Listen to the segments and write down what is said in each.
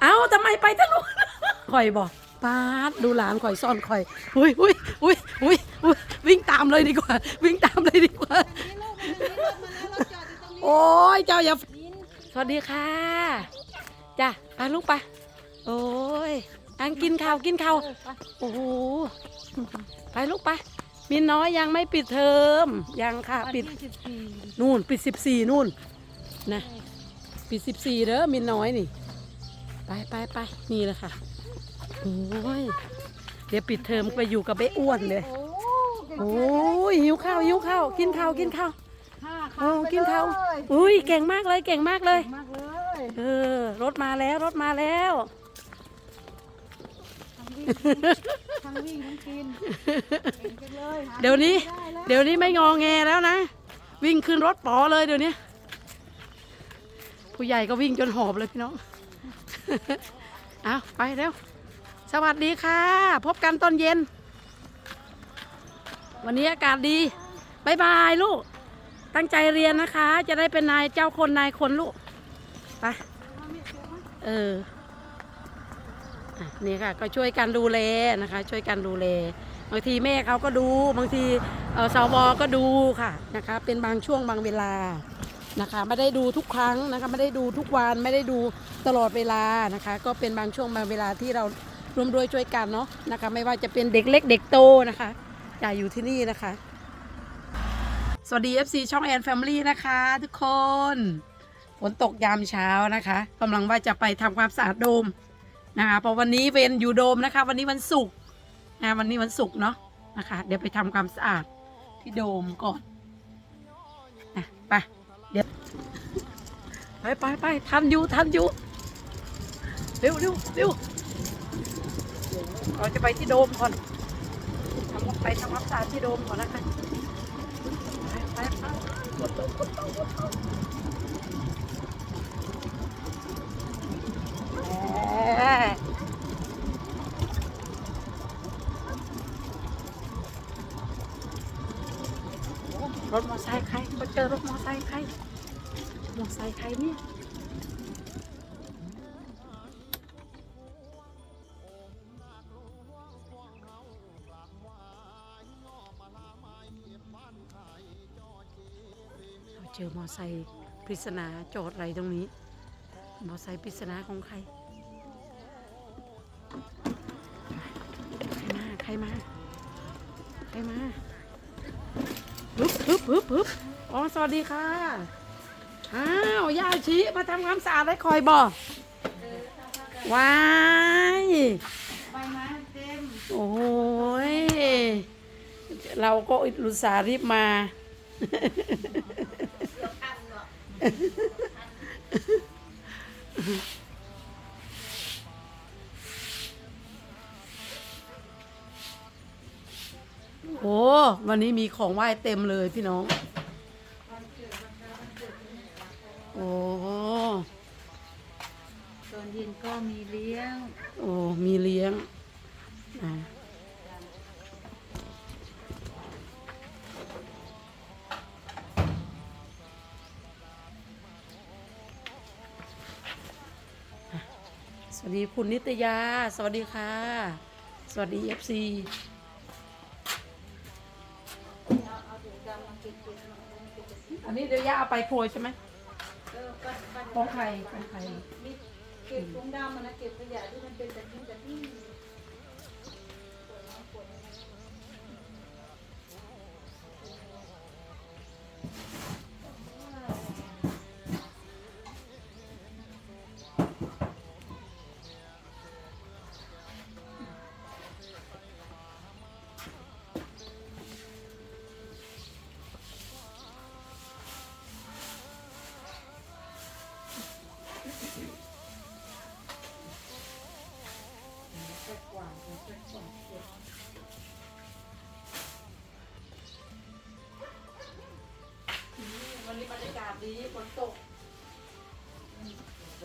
เอ้าทำไมไปทะลุข่อยบอกป้าดดูหลานข่อยซ่อนข่อยอุ้ยอุ้ยอุ้ยอุ้ยอุ้ยวิ่งตามเลยดีกว่า วิ่งตามเลยดีกว่าโอ้ยเจ้าอย่าสวัสดีค่ะจ้ะไปลูกไป โอ้ยอังกินข้าวกินข้าวโอ้โห ไปลูกไปมินน้อยยังไม่ปิดเทอม ยังค่ะปิดนู่น ปิดสิบสี่นู่น นะ ปิดสิบสี่เด้อมินน้อยนี่ ไปไปไปนี่แหละค่ะโอ้ยเดี๋ยวปิดเทอมไปอยู่กับเบ้อ้วนเลยโอ้ยหิวข้าวหิวข้าวกินข้าวกินข้าวโอ้กินข้าวอุ้ยเก่งมากเลยเก่งมากเลยมากเลยเออรถมาแล้วรถมาแล้วทั้งวิ่งทั้งกินเก่งจังเลยหาเดี๋ยวนี้ได้แล้วเดี๋ยวนี้ไม่งอแงแล้วนะ วิ่งขึ้นรถป๋อเลยเดี๋ยวนี้ผู้ใหญ่ก็วิ่งจนหอบเลยพี่น้อง เอาไปเร็ว สวัสดีค่ะ พบกันตอนเย็น วันนี้อากาศดีบายบายลูก ตั้งใจเรียนนะคะ จะได้เป็นนายเจ้าคนนายคนลูก ไป เออนี่ค่ะ ก็ช่วยกันดูแลนะคะ ช่วยกันดูแล บางทีแม่เขาก็ดู บางทีเออสวก็ดูค่ะนะคะ เป็นบางช่วงบางเวลา นะคะไม่ได้ดูทุกครั้งนะคะไม่ได้ดูทุกวันไม่ได้ดูตลอดเวลานะคะ ก็เป็นบางช่วงบางเวลาที่เราร่วมด้วยช่วยกันเนาะนะคะ ไม่ว่าจะเป็นเด็กเล็กเด็กโตนะคะจะอยู่ที่นี่นะคะ สวัสดี FC ช่องแอนแฟมิลี่นะคะ ทุกคนฝนตกยามเช้านะคะกำลังว่าจะไปทำความสะอาดโดมนะคะเพราะวันนี้เวนอยู่โดมนะคะ วันนี้วันศุกร์นะวันนี้วันศุกร์เนาะนะคะ เดี๋ยวไปทำความสะอาดที่โดมก่อนนะไป เดี๋ยวไปไปไปทันอยู่ทันอยู่เร็วเร็วเร็วเราจะไปที่โดมก่อนทำไปทำความสะอาดที่โดมก่อนนะคะไปไปไปแหม รถมอไซค์ใครมาเจอรถมอไซค์ใครมอไซค์ใครเนี่ยเจอมอไซค์ปริศนาจอดอะไรตรงนี้ มอไซค์ปริศนาของใคร ใครมา ใครมา ใครมา ฮึบฮึบฮึบฮึบอ๋อสวัสดีค่ะ อ้าว ย่าชีมาทำความสะอาดให้คอยบอกว้ายใบไม้เต็ม โอ้ย เราก็อุตส่าห์รีบมา โอ้วันนี้มีของไหว้เต็มเลยพี่น้อง โอ้ตอนเย็นก็มีเลี้ยง โอ้มีเลี้ยงอ่าสวัสดีคุณนิตยา สวัสดีค่ะ สวัสดีเอฟซี อันนี้เดี๋ยวย่าเอาไปโพยใช่ไหมเออปัดปัดของใครของใคร มีเก็บถุงดำอะนะเก็บขยะที่มันเป็นแต่ทิ้งแต่ที่วันากาศดีฝนตกบ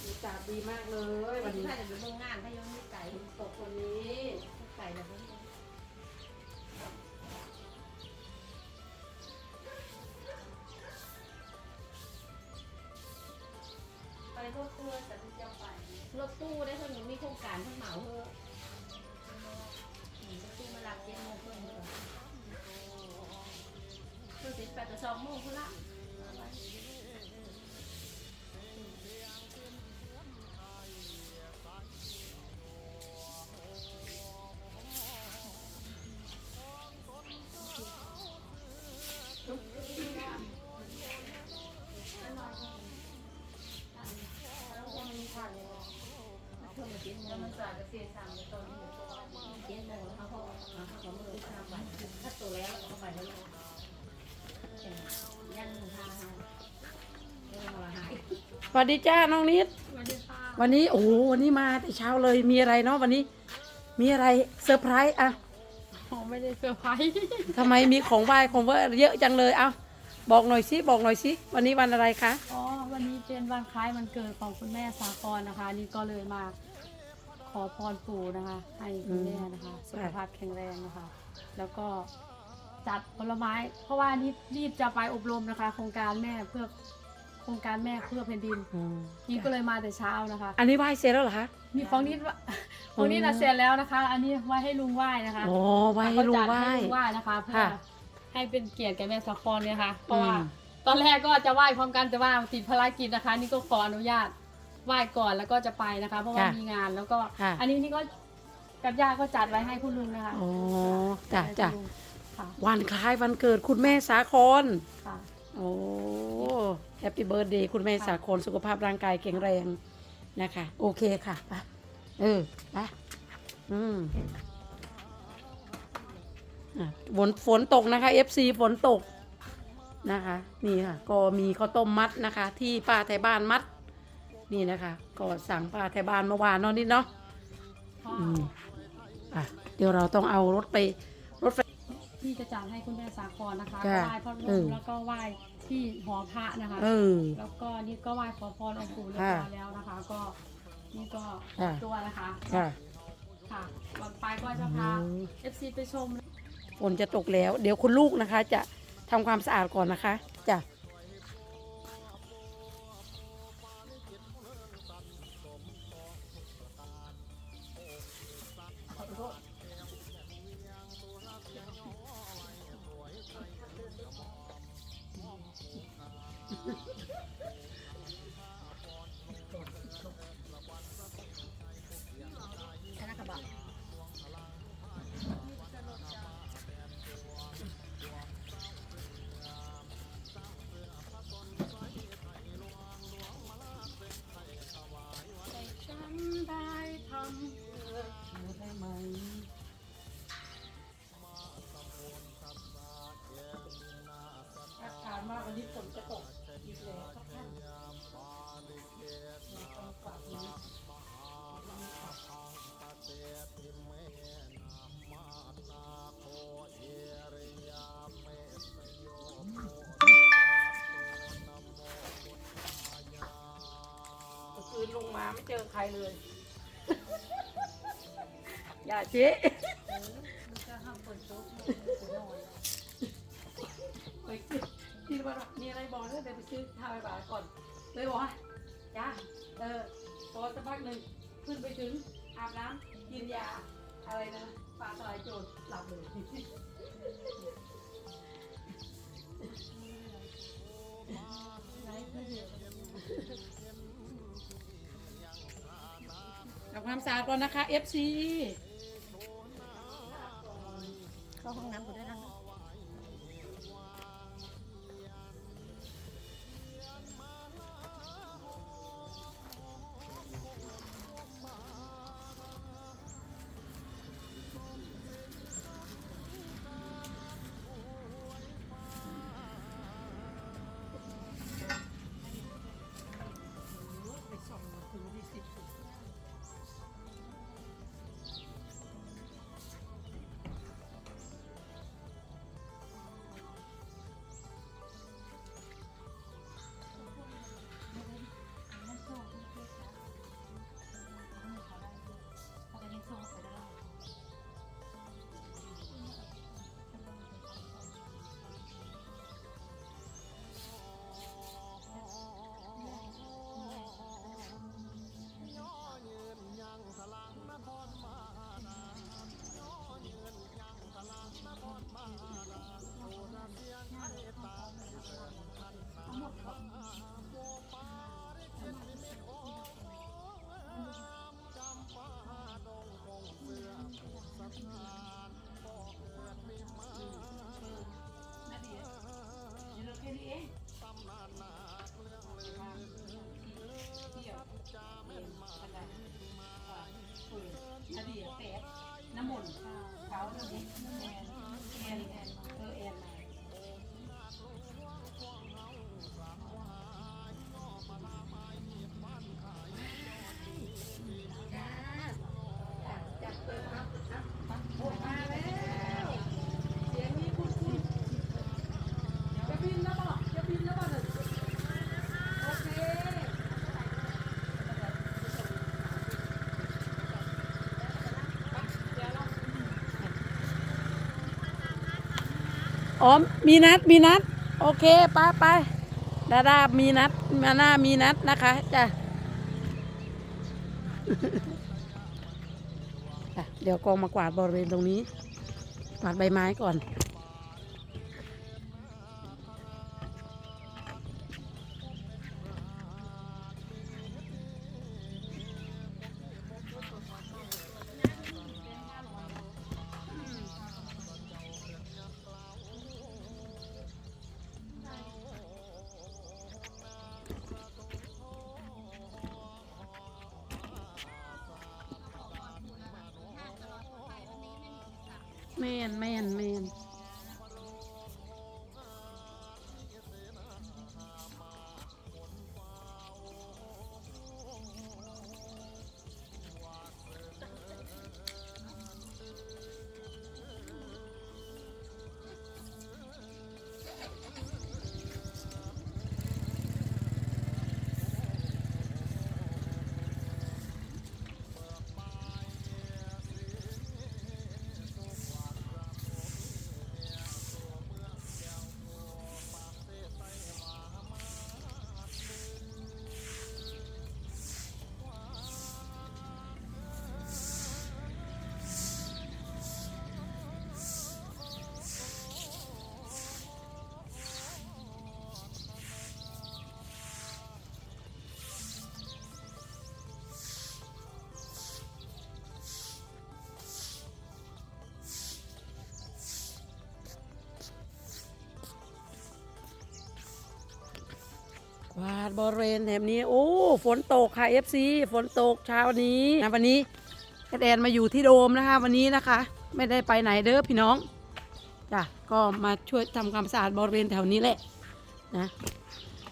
รรยากาศดีมากเลยวันนี้ถ้าจะไปโรงงานถ้ายังไม่ไก่ฝนตกวันนี้ไก่แบบนี้ไปรถตู้แต่ที่จะไปรถตู้ได้เพิ่นมีโครงการเพิ่นเหมาเพิ่นอื ไปแสวัสดีจ้าน้องนิด สวัสดีค่ะวันนี้โอ้โหวันนี้มาแต่เช้าเลยมีอะไรเนาะวันนี้ มีอะไรเซอร์ไพรส์อะผมไม่ได้เซอร์ไพรส์ทำไมมีของไหว้ของไหว่าเยอะจังเลยเอาบอกหน่อยสิบอกหน่อยสิวันนี้วันอะไรคะอ๋อวันนี้เป็นวันคล้ายวันเกิดของคุณแม่สาครนะคะ นี่ก็เลยมาขอพรปู่นะคะ ให้คุณแม่นะคะสุขภาพแข็งแรงนะคะ แล้วก็จัดผลไม้ เพราะว่านี่รีบจะไปอบรมนะคะ โครงการแม่เพื่อโครงการแม่เพื่อแผ่นดินอืมนี่ก็เลยมาแต่เช้านะคะ อันนี้ไหว้เสร็จแล้วเหรอคะ มีของนิดว่าของนิดน่ะเสร็จแล้วนะคะ อันนี้ไว้ให้ลุงไหว้นะคะโอ้ไหว้ให้ลุงไหว้ ก็จัดให้ลุงไหว้นะคะเพื่อค่ะให้เป็นเกียรติแก่แม่สาครเนี่ยค่ะเพราะว่าอืม ตอนแรกก็จะไหว้พร้อมกันแต่ว่าติดภารกิจนะคะ นี่ก็ขออนุญาตไหว้ก่อนแล้วก็จะไปนะคะ เพราะว่ามีงานแล้วก็ ค่ะอันนี้นี่ก็กับญาติก็จัดไว้ให้คุณลุงนะคะโอ้จ้ะให้คุณจ้ะลุงค่ะวันคล้ายวันเกิดคุณแม่สาคร ค่ะ โอ้แฮปปี้เบิร์ดเดย์คุณแม่สาครสุขภาพร่างกายแข็งแรงนะคะ โอเคค่ะไปเออไปอืมฝนฝนตกนะคะ FC ฝนตกนะคะ นี่ค่ะ ก็มีข้าวต้มมัดนะคะ ที่ป้าไทยบ้านมัด นี่นะคะ ก็สั่งป้าไทยบ้านเมื่อวานนาะนิดเนาะอืมอะเดี๋ยวเราต้องเอารถไป ที่จะจัดให้คุณแม่สาครนะคะจ้ะไหว้พระพรเอหมอแล้วก็ไหว้ที่หอพระนะคะเออแล้วก็นี่ก็ไหว้ขอพรองค์ปู่เรียบร้อยแล้วนะคะ ก็นี่ก็ค่ะ ตัวนะคะค่ะ ค่ะวันไปก็จะพา FC ไปชม ฝนจะตกแล้ว เดี๋ยวคุณลูกนะคะ จะทำความสะอาดก่อนนะคะจ้ะ เจอใครเลย อย่าเจ๊ไปซื้อที่ว่ามีอะไรบอกเลยเดี๋ยวไปซื้อทาไปบาทก่อน เลยบอกว่าจ้าเออพอสักพักหนึ่งขึ้นไปถึงอาบน้ำกินยาอะไรนะปลาสลายโจรหลับเลย ทำความสาก่อนนะคะ FC อ๋อมีนัดมีนัด โอเคไปไปดาดามีนัดมาหน้ามีนัดนะคะจ้ะเดี๋ยวกองมากวาดบริเวณตรงนี้กวาดใบไม้ก่อน ม่นแม่นแม่น วาดบริเวณแถบนี้ โอ้ ฝนตกค่ะ FC ฝนตกเช้านี้นะวันนี้แอดแอนมาอยู่ที่โดมนะคะ วันนี้นะคะ ไม่ได้ไปไหนเด้อพี่น้องจ้ะก็มาช่วยทำความสะอาดบริเวณแถวนี้แหละนะ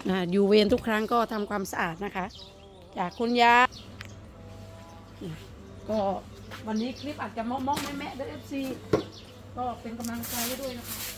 นะอยู่เวรทุกครั้งก็ทำความสะอาดนะคะจากคุณยาก็วันนี้คลิปอาจจะมองมองๆแม่ๆเด้อ FC ก็เป็นกำลังใจด้วยนะคะ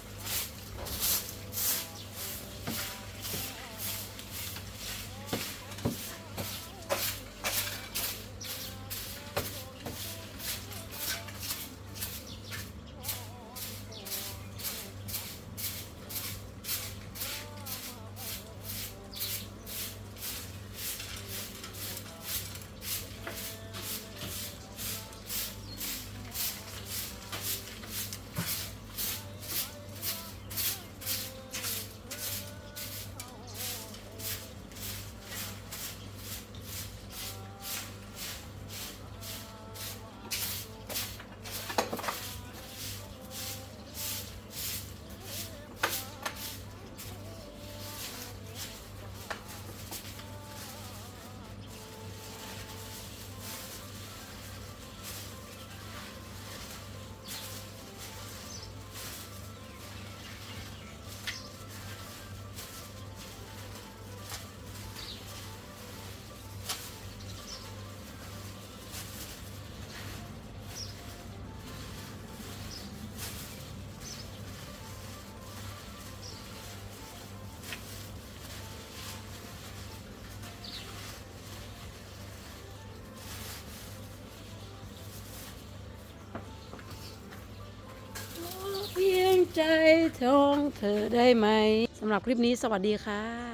ใจทองเธอได้ไหมสำหรับคลิปนี้สวัสดีค่ะ